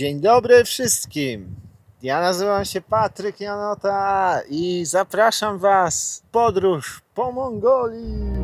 Dzień dobry wszystkim. Ja nazywam się Patryk Janota i zapraszam Was w podróż po Mongolii.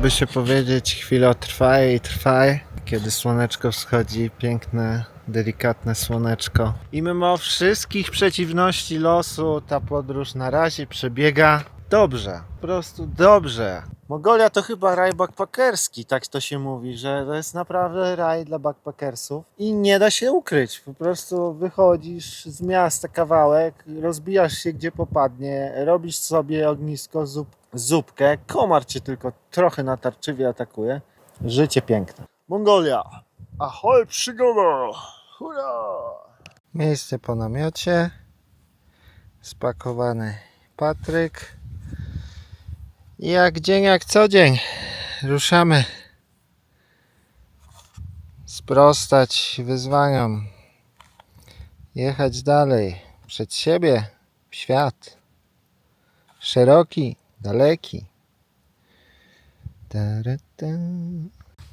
Chciałoby się powiedzieć chwilę trwa i trwa, kiedy słoneczko wschodzi, piękne, delikatne słoneczko. I mimo wszystkich przeciwności losu ta podróż na razie przebiega dobrze, po prostu dobrze. Mongolia to chyba raj backpackerski, tak to się mówi, że to jest naprawdę raj dla backpackersów i nie da się ukryć. Po prostu wychodzisz z miasta kawałek, rozbijasz się gdzie popadnie, robisz sobie ognisko, zup, zupkę, komar cię tylko trochę natarczywie atakuje. Życie piękne. Mongolia! Ahoj przygoda! Hurra! Miejsce po namiocie. Spakowany Patryk. Jak dzień, jak co dzień. Ruszamy. Sprostać wyzwaniom. Jechać dalej. Przed siebie. W świat. Szeroki, daleki. Tarata.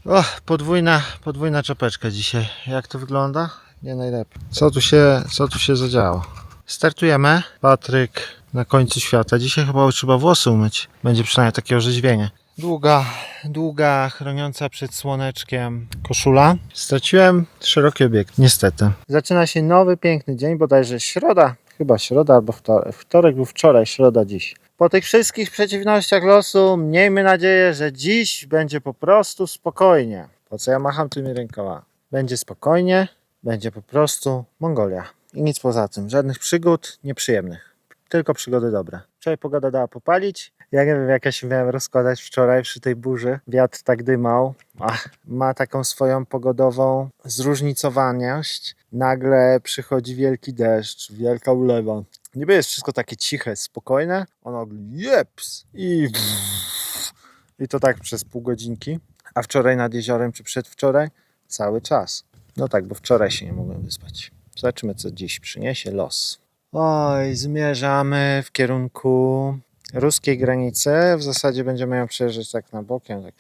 O, podwójna, podwójna czapeczka dzisiaj. Jak to wygląda? Nie najlepiej. Co tu się, co tu się zadziało? Startujemy. Patryk na końcu świata. Dzisiaj chyba trzeba włosy umyć. Będzie przynajmniej takie orzeźwienie. Długa, długa, chroniąca przed słoneczkiem koszula. Straciłem szeroki obiekt, niestety. Zaczyna się nowy, piękny dzień, bodajże środa. Chyba środa albo wtorek, wtorek lub wczoraj, środa dziś. Po tych wszystkich przeciwnościach losu, miejmy nadzieję, że dziś będzie po prostu spokojnie. Po co ja macham tymi rękoma? Będzie spokojnie, będzie po prostu Mongolia. I nic poza tym, żadnych przygód nieprzyjemnych. Tylko przygody dobre. Wczoraj pogoda dała popalić. Ja nie wiem, jak ja się miałem rozkładać wczoraj przy tej burzy. Wiatr tak dymał. Ach, ma taką swoją pogodową zróżnicowaność. Nagle przychodzi wielki deszcz, wielka ulewa. Niby jest wszystko takie ciche, spokojne. Ono jeps i i to tak przez pół godzinki. A wczoraj nad jeziorem, czy przedwczoraj? Cały czas. No tak, bo wczoraj się nie mogłem wyspać. Zobaczymy, co dziś przyniesie los. Oj, zmierzamy w kierunku ruskiej granicy. W zasadzie będziemy ją przejeżdżać tak na bokiem, tak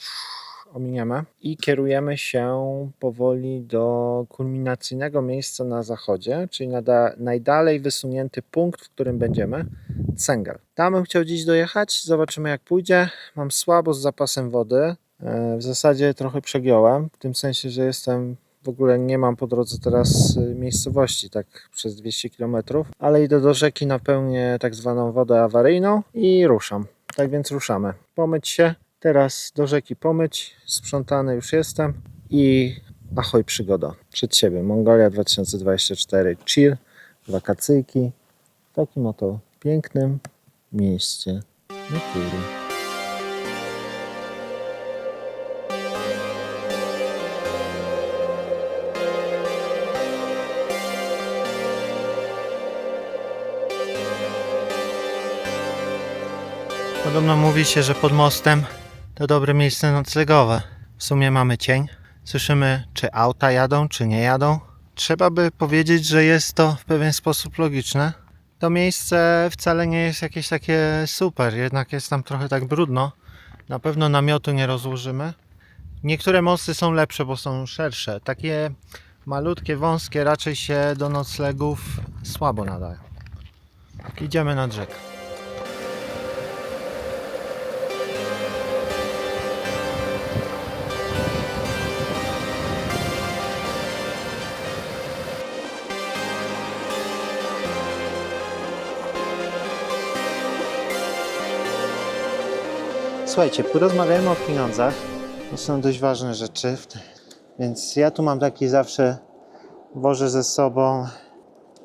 ominiemy. I kierujemy się powoli do kulminacyjnego miejsca na zachodzie, czyli nada, najdalej wysunięty punkt, w którym będziemy. Cengel. Tam bym chciał dziś dojechać, zobaczymy jak pójdzie. Mam słabo z zapasem wody. E, W zasadzie trochę przegiąłem, w tym sensie, że jestem w ogóle nie mam po drodze teraz y, miejscowości, tak przez 200 km, ale idę do rzeki, napełnię tak zwaną wodę awaryjną i ruszam. Tak więc ruszamy. Pomyć się, teraz do rzeki pomyć, sprzątany już jestem i ahoj przygoda. Przed siebie, Mongolia 2024, chill, wakacyjki, w takim oto pięknym mieście natury. Podobno mówi się, że pod mostem to dobre miejsce noclegowe. W sumie mamy cień. Słyszymy, czy auta jadą, czy nie jadą. Trzeba by powiedzieć, że jest to w pewien sposób logiczne. To miejsce wcale nie jest jakieś takie super, jednak jest tam trochę tak brudno. Na pewno namiotu nie rozłożymy. Niektóre mosty są lepsze, bo są szersze. Takie malutkie, wąskie raczej się do noclegów słabo nadają. Idziemy nad rzekę. Słuchajcie, porozmawiajmy o pieniądzach. To są dość ważne rzeczy. Więc ja tu mam taki zawsze wożę ze sobą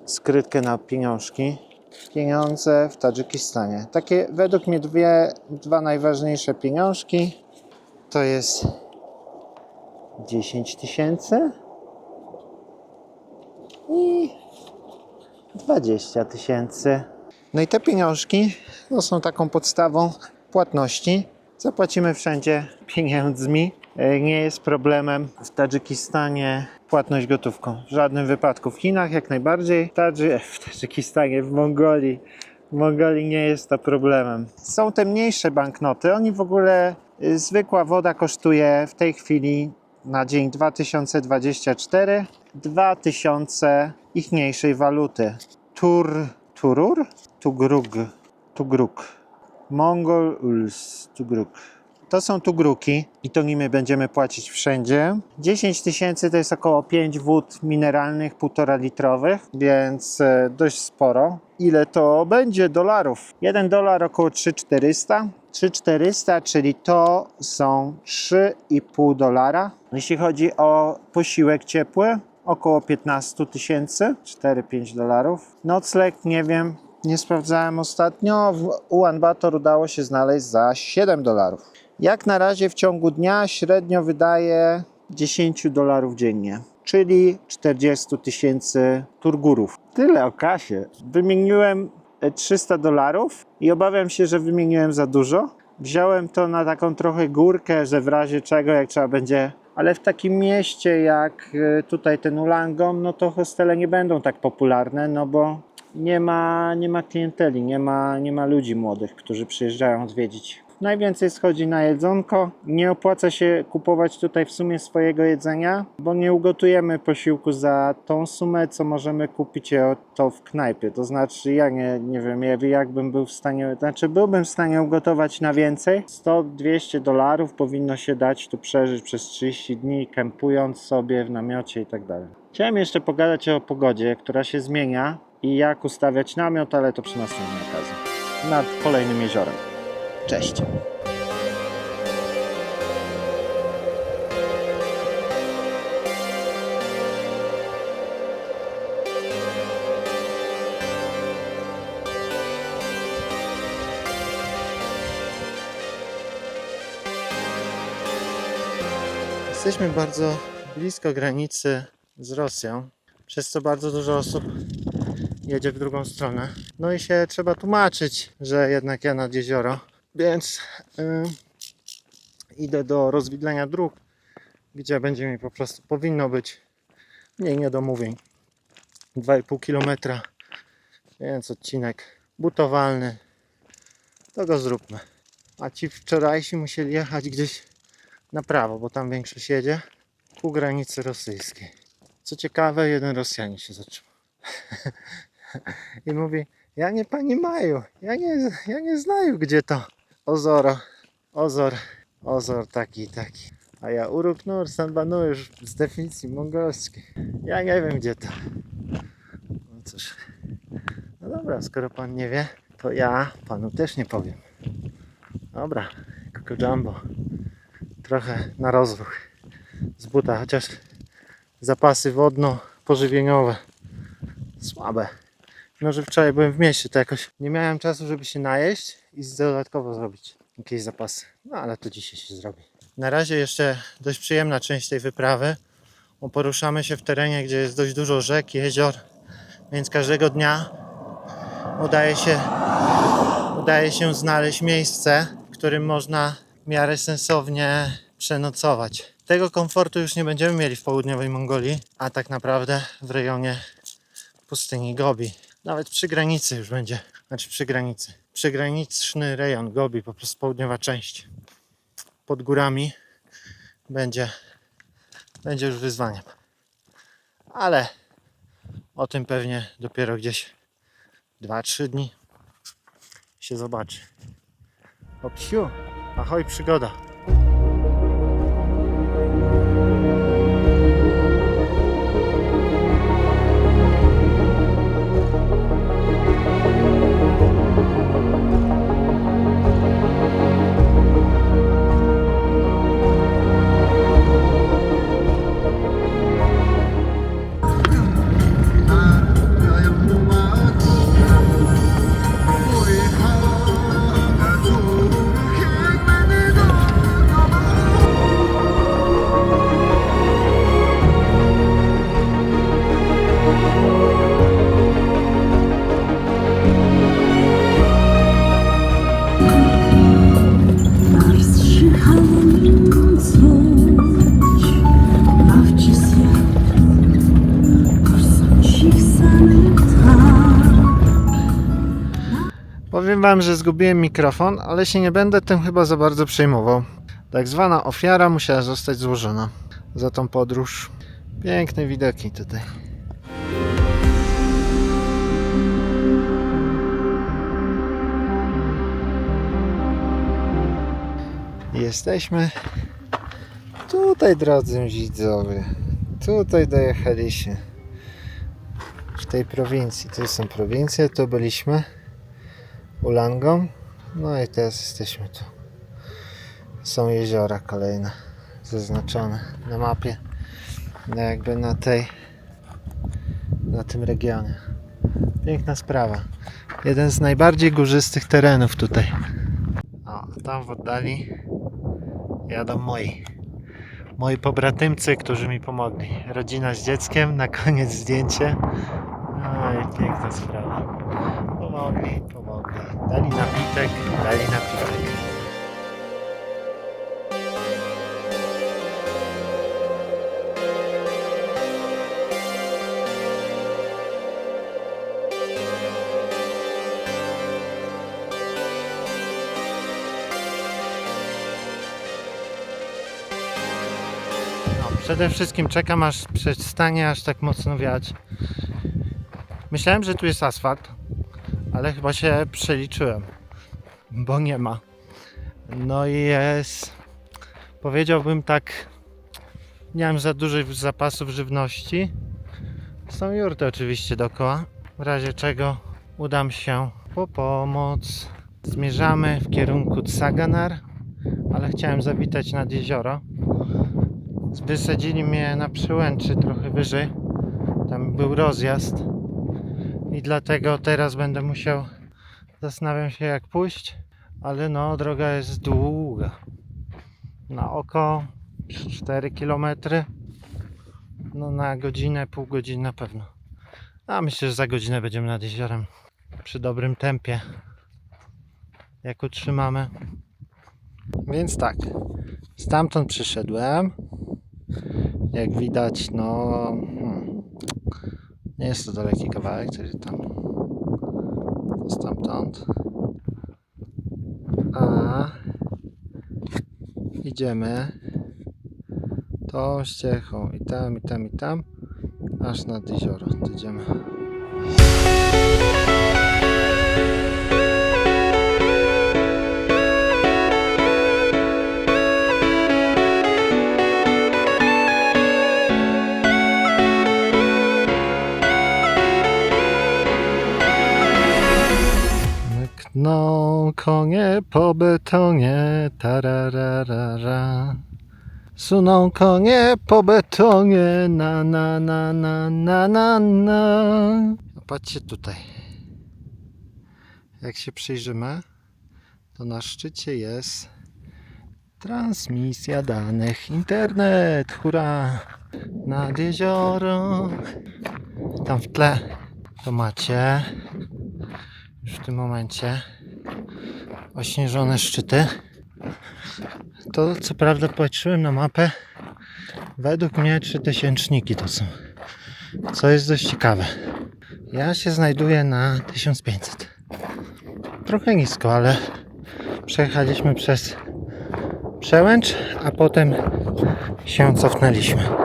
skrytkę na pieniążki. Pieniądze w Tadżykistanie. Takie według mnie dwie, dwa najważniejsze pieniążki to jest 10 tysięcy i 20 tysięcy. No i te pieniążki no, są taką podstawą płatności. Zapłacimy wszędzie pieniędzmi. E, Nie jest problemem w Tadżykistanie płatność gotówką. W żadnym wypadku. W Chinach jak najbardziej. W, Tadży... w Tadżykistanie, w Mongolii. W Mongolii nie jest to problemem. Są te mniejsze banknoty. Oni w ogóle, y, zwykła woda kosztuje w tej chwili na dzień 2024 2000 ich mniejszej waluty. Tur, turur? Tugrug. Tugruk. Mongol Uls. Tugruk. To są tugruki i to nimi będziemy płacić wszędzie. 10 tysięcy to jest około 5 wód mineralnych, 1,5 litrowych, więc e, dość sporo. Ile to będzie dolarów? 1 dolar około 3,400. 3,400, czyli to są 3,5 dolara. Jeśli chodzi o posiłek ciepły, około 15 tysięcy, 4-5 dolarów. Nocleg, nie wiem, nie sprawdzałem ostatnio. W Ulaanbaatar udało się znaleźć za 7 dolarów. Jak na razie w ciągu dnia średnio wydaje 10 dolarów dziennie, czyli 40 tysięcy turgurów. Tyle o kasie. Wymieniłem e, 300 dolarów i obawiam się, że wymieniłem za dużo. Wziąłem to na taką trochę górkę, że w razie czego, jak trzeba będzie. Ale w takim mieście jak e, tutaj ten Ulangom, no to hostele nie będą tak popularne, no bo nie ma, nie ma klienteli, nie ma, nie ma ludzi młodych, którzy przyjeżdżają odwiedzić. Najwięcej schodzi na jedzonko. Nie opłaca się kupować tutaj w sumie swojego jedzenia, bo nie ugotujemy posiłku za tą sumę, co możemy kupić to w knajpie. To znaczy, ja nie, nie wiem, ja- jakbym był w stanie, znaczy byłbym w stanie ugotować na więcej. 100-200 dolarów powinno się dać tu przeżyć przez 30 dni, kempując sobie w namiocie i tak dalej. Chciałem jeszcze pogadać o pogodzie, która się zmienia i jak ustawiać namiot, ale to przy następnej okazji. Nad kolejnym jeziorem. Cześć. Jesteśmy bardzo blisko granicy z Rosją, przez co bardzo dużo osób jedzie w drugą stronę. No i się trzeba tłumaczyć, że jednak ja nad jezioro, więc y, idę do rozwidlenia dróg, gdzie będzie mi po prostu powinno być mniej niedomówień. 2,5 km, więc odcinek butowalny. To go zróbmy. A ci wczorajsi musieli jechać gdzieś na prawo, bo tam większość jedzie ku granicy rosyjskiej. Co ciekawe, jeden Rosjanin się zatrzymał. I mówi, ja nie pani Maju, ja nie, ja nie znаю gdzie to Ozoro, Ozor, Ozor taki taki. A ja Uruk Nur, Sanbanu już z definicji mongolskiej. Ja nie wiem gdzie to. No cóż, no dobra, skoro pan nie wie, to ja panu też nie powiem. Dobra, Coco Jumbo. Trochę na rozruch z buta, chociaż zapasy wodno-pożywieniowe słabe. No, że wczoraj byłem w mieście, to jakoś nie miałem czasu, żeby się najeść i dodatkowo zrobić jakieś zapasy. No, ale to dzisiaj się zrobi. Na razie jeszcze dość przyjemna część tej wyprawy, bo poruszamy się w terenie, gdzie jest dość dużo rzek, jezior, więc każdego dnia udaje się, udaje się znaleźć miejsce, w którym można w miarę sensownie przenocować. Tego komfortu już nie będziemy mieli w południowej Mongolii, a tak naprawdę w rejonie pustyni Gobi. Nawet przy granicy już będzie, znaczy przy granicy. Przygraniczny rejon Gobi, po prostu południowa część. Pod górami będzie, będzie już wyzwaniem. Ale o tym pewnie dopiero gdzieś 2-3 dni się zobaczy. O psiu, ahoj przygoda. Wam, że zgubiłem mikrofon, ale się nie będę tym chyba za bardzo przejmował. Tak zwana ofiara musiała zostać złożona za tą podróż. Piękne widoki tutaj. Jesteśmy tutaj, drodzy widzowie. Tutaj dojechaliśmy. W tej prowincji. Tu są prowincje, tu byliśmy. Ulangą. No i teraz jesteśmy tu. Są jeziora kolejne zaznaczone na mapie. No jakby na tej na tym regionie. Piękna sprawa. Jeden z najbardziej górzystych terenów tutaj. O, tam w oddali jadą moi. Moi pobratymcy, którzy mi pomogli. Rodzina z dzieckiem, na koniec zdjęcie. Oj, piękna sprawa. Pomogli, pomogli. Dali napitek, dali napitek. No, przede wszystkim czekam aż przestanie aż tak mocno wiać. Myślałem, że tu jest asfalt, ale chyba się przeliczyłem, bo nie ma. No i jest, powiedziałbym tak, nie mam za dużych zapasów żywności. Są jurty oczywiście dookoła, w razie czego udam się po pomoc. Zmierzamy w kierunku Tsaganar, ale chciałem zawitać nad jezioro. Wysadzili mnie na przełęczy trochę wyżej. Tam był rozjazd. I dlatego teraz będę musiał. Zastanawiam się jak pójść, ale no droga jest długa. Na oko 4 km. No na godzinę, pół godziny na pewno. A myślę, że za godzinę będziemy nad jeziorem. Przy dobrym tempie. Jak utrzymamy. Więc tak. Stamtąd przyszedłem. Jak widać, no. Hmm, nie jest to daleki kawałek, czyli tam. Stamtąd. A. Idziemy. Tą ścieżką i tam, i tam, i tam. Aż nad jezioro. To konie po betonie, tarararara. Suną konie po betonie, na na na na na na na. Patrzcie tutaj. Jak się przyjrzymy, to na szczycie jest transmisja danych internet. Hurra! Nad jezioro. Tam w tle to macie już w tym momencie ośnieżone szczyty. To co prawda patrzyłem na mapę. Według mnie trzy tysięczniki to są. Co jest dość ciekawe. Ja się znajduję na 1500. Trochę nisko, ale przejechaliśmy przez przełęcz, a potem się cofnęliśmy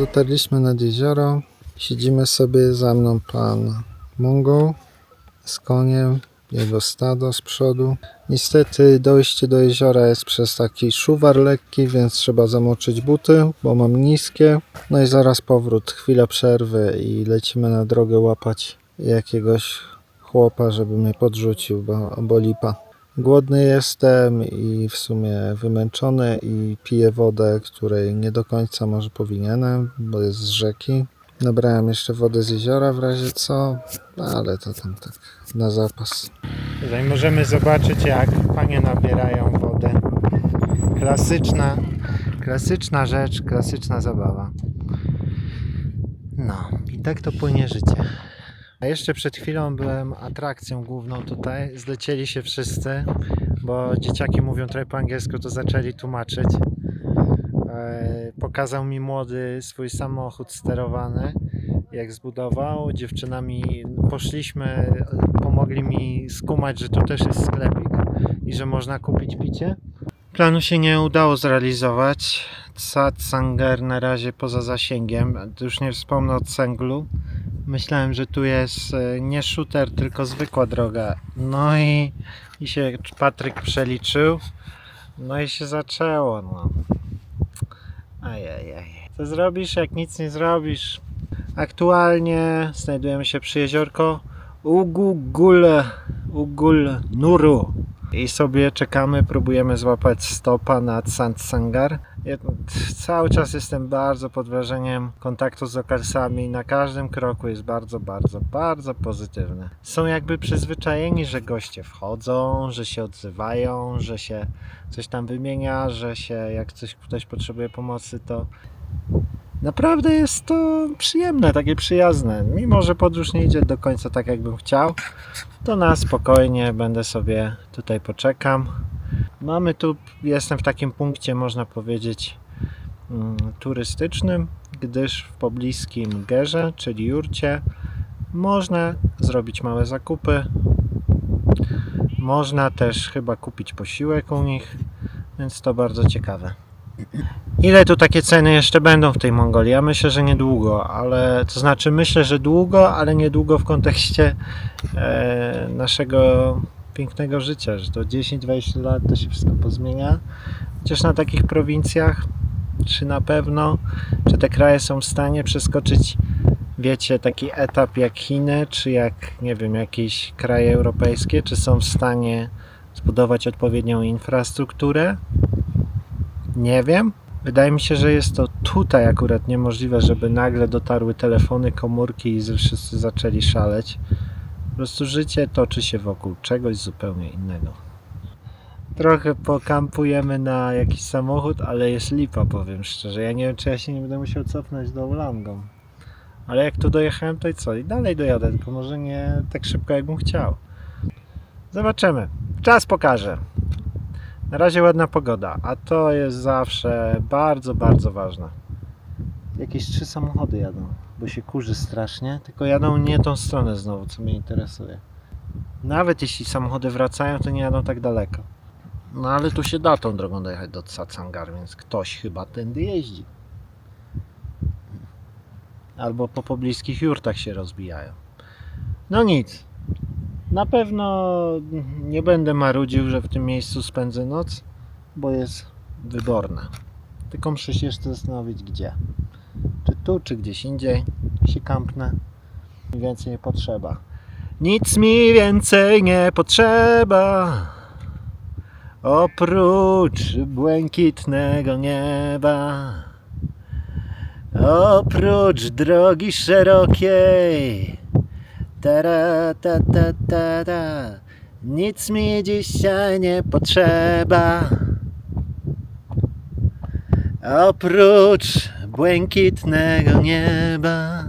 dotarliśmy nad jezioro. Siedzimy sobie za mną pan Mongol z koniem, jego stado z przodu. Niestety dojście do jeziora jest przez taki szuwar lekki, więc trzeba zamoczyć buty, bo mam niskie. No i zaraz powrót, chwila przerwy i lecimy na drogę łapać jakiegoś chłopa, żeby mnie podrzucił, bo, bo lipa. Głodny jestem i w sumie wymęczony i piję wodę, której nie do końca może powinienem, bo jest z rzeki. Nabrałem jeszcze wodę z jeziora w razie co, ale to tam tak na zapas. Tutaj możemy zobaczyć jak panie nabierają wodę. Klasyczna, klasyczna rzecz, klasyczna zabawa. No i tak to płynie życie. A jeszcze przed chwilą byłem atrakcją główną tutaj. Zlecieli się wszyscy, bo dzieciaki mówią trochę po angielsku, to zaczęli tłumaczyć. E, Pokazał mi młody swój samochód sterowany, jak zbudował. Dziewczynami poszliśmy, pomogli mi skumać, że tu też jest sklepik i że można kupić picie. Planu się nie udało zrealizować. Satsanger na razie poza zasięgiem. Już nie wspomnę o cęglu. Myślałem, że tu jest e, nie shooter, tylko zwykła droga. No i, i się Patryk przeliczył. No i się zaczęło. No. Ajajaj. Co zrobisz, jak nic nie zrobisz? Aktualnie znajdujemy się przy jeziorko Ugugul, Ugul Nuru. I sobie czekamy, próbujemy złapać stopa nad Sandsangar. Cały czas jestem bardzo pod wrażeniem kontaktu z lokalsami. Na każdym kroku jest bardzo, bardzo, bardzo pozytywny. Są jakby przyzwyczajeni, że goście wchodzą, że się odzywają, że się coś tam wymienia, że się jak coś, ktoś potrzebuje pomocy, to naprawdę jest to przyjemne, takie przyjazne. Mimo, że podróż nie idzie do końca tak, jakbym chciał, to na spokojnie będę sobie tutaj poczekam. Mamy tu, jestem w takim punkcie, można powiedzieć, mm, turystycznym, gdyż w pobliskim Gerze, czyli Jurcie, można zrobić małe zakupy. Można też chyba kupić posiłek u nich, więc to bardzo ciekawe. Ile tu takie ceny jeszcze będą w tej Mongolii? Ja myślę, że niedługo, ale to znaczy myślę, że długo, ale niedługo w kontekście e, naszego pięknego życia, że to 10-20 lat to się wszystko pozmienia. Chociaż na takich prowincjach, czy na pewno, czy te kraje są w stanie przeskoczyć, wiecie, taki etap jak Chiny, czy jak, nie wiem, jakieś kraje europejskie, czy są w stanie zbudować odpowiednią infrastrukturę? Nie wiem. Wydaje mi się, że jest to tutaj akurat niemożliwe, żeby nagle dotarły telefony, komórki i wszyscy zaczęli szaleć. Prostu życie toczy się wokół czegoś zupełnie innego. Trochę pokampujemy na jakiś samochód, ale jest lipa, powiem szczerze. Ja nie wiem, czy ja się nie będę musiał cofnąć do Ulangą. Ale jak tu dojechałem, to i co? I dalej dojadę, tylko może nie tak szybko, jakbym chciał. Zobaczymy. Czas pokaże. Na razie ładna pogoda, a to jest zawsze bardzo, bardzo ważne. Jakieś trzy samochody jadą, bo się kurzy strasznie, tylko jadą nie tą stronę znowu, co mnie interesuje. Nawet jeśli samochody wracają, to nie jadą tak daleko. No ale tu się da tą drogą dojechać do Tsatsangar, więc ktoś chyba tędy jeździ. Albo po pobliskich jurtach się rozbijają. No nic. Na pewno nie będę marudził, że w tym miejscu spędzę noc, bo jest wyborne. Tylko muszę się jeszcze zastanowić gdzie. Tu, czy gdzieś indziej się kampnę. Więcej nie potrzeba. Nic mi więcej nie potrzeba. Oprócz błękitnego nieba. Oprócz drogi szerokiej. Tara, ta, ta, ta, ta. Nic mi dzisiaj nie potrzeba. Oprócz błękitnego nieba.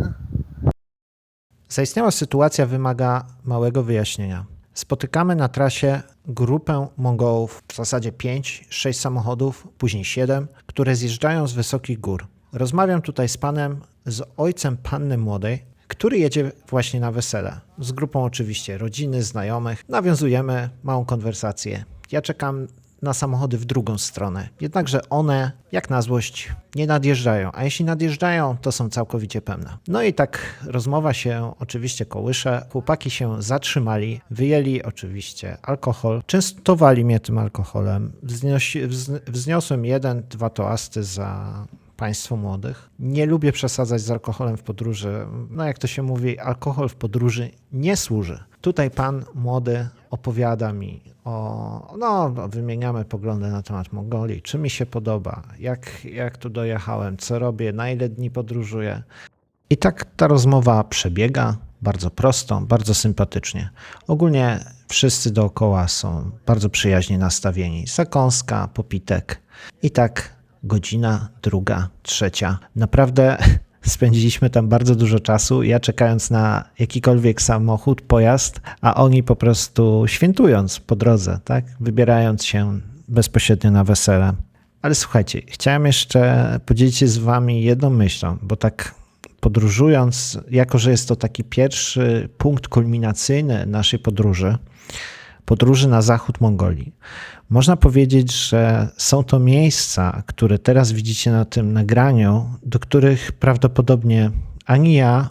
Zaistniała sytuacja wymaga małego wyjaśnienia. Spotykamy na trasie grupę Mongołów, w zasadzie 5-6 samochodów, później 7, które zjeżdżają z wysokich gór. Rozmawiam tutaj z panem, z ojcem panny młodej, który jedzie właśnie na wesele. Z grupą oczywiście rodziny, znajomych. Nawiązujemy małą konwersację. Ja czekam na samochody w drugą stronę. Jednakże one, jak na złość, nie nadjeżdżają, a jeśli nadjeżdżają, to są całkowicie pełne. No i tak rozmowa się oczywiście kołysze. Chłopaki się zatrzymali, wyjęli oczywiście alkohol, częstowali mnie tym alkoholem. Wzniosi, wz, wzniosłem jeden, dwa toasty za państwo młodych. Nie lubię przesadzać z alkoholem w podróży. No jak to się mówi, alkohol w podróży nie służy. Tutaj pan młody opowiada mi o, no wymieniamy poglądy na temat Mongolii, czy mi się podoba, jak, jak tu dojechałem, co robię, na ile dni podróżuję. I tak ta rozmowa przebiega bardzo prosto, bardzo sympatycznie. Ogólnie wszyscy dookoła są bardzo przyjaźnie nastawieni. Zakąska, popitek. I tak godzina, druga, trzecia. Naprawdę Spędziliśmy tam bardzo dużo czasu, ja czekając na jakikolwiek samochód, pojazd, a oni po prostu świętując po drodze, tak? Wybierając się bezpośrednio na wesele. Ale słuchajcie, chciałem jeszcze podzielić się z wami jedną myślą, bo tak podróżując, jako że jest to taki pierwszy punkt kulminacyjny naszej podróży, podróży na zachód Mongolii. Można powiedzieć, że są to miejsca, które teraz widzicie na tym nagraniu, do których prawdopodobnie ani ja,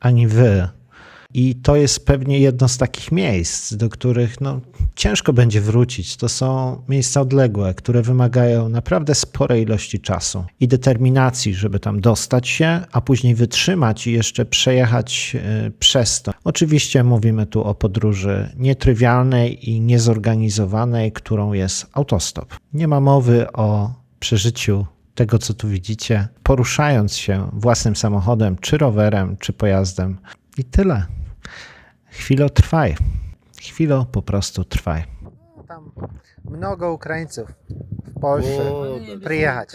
ani wy. I to jest pewnie jedno z takich miejsc, do których no, ciężko będzie wrócić. To są miejsca odległe, które wymagają naprawdę sporej ilości czasu i determinacji, żeby tam dostać się, a później wytrzymać i jeszcze przejechać e, przez to. Oczywiście mówimy tu o podróży nietrywialnej i niezorganizowanej, którą jest autostop. Nie ma mowy o przeżyciu tego, co tu widzicie, poruszając się własnym samochodem, czy rowerem, czy pojazdem. I tyle. Chwilo trwaj. Chwilo po prostu trwaj. Tam mnogo Ukraińców w Polsce przyjechać.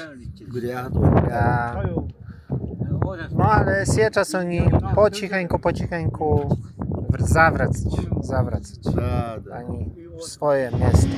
Гряду. Ja... No ale сейчас oni po cicheńku, po cicheńku zawracać, zawracać. Да, да. Ani w swoje miejsce.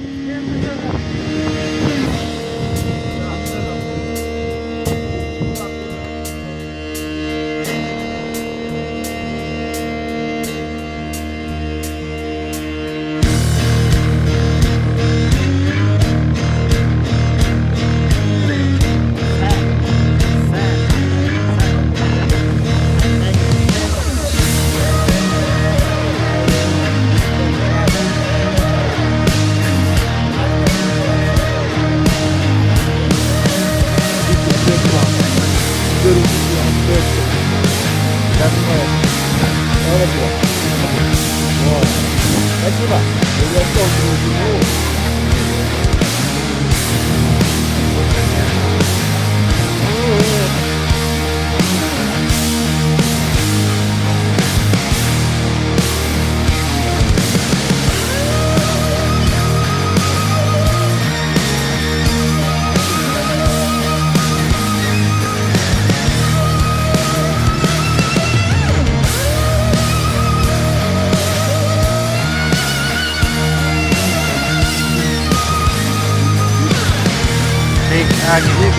4기 1번.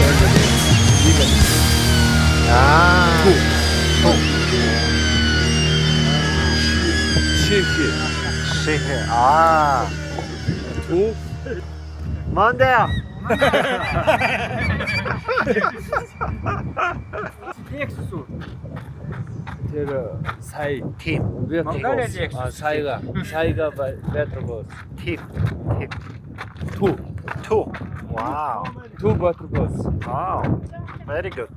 2번. 아. 9. 9. 시키. 시키. 아. 9. 뭔데요? PX수. 제가 사이 팀. 망가려 GX. 아, 사이가. 사이가 배트로 팀. 팀. Two. Two. Wow. Two butterflies. Wow. Very good.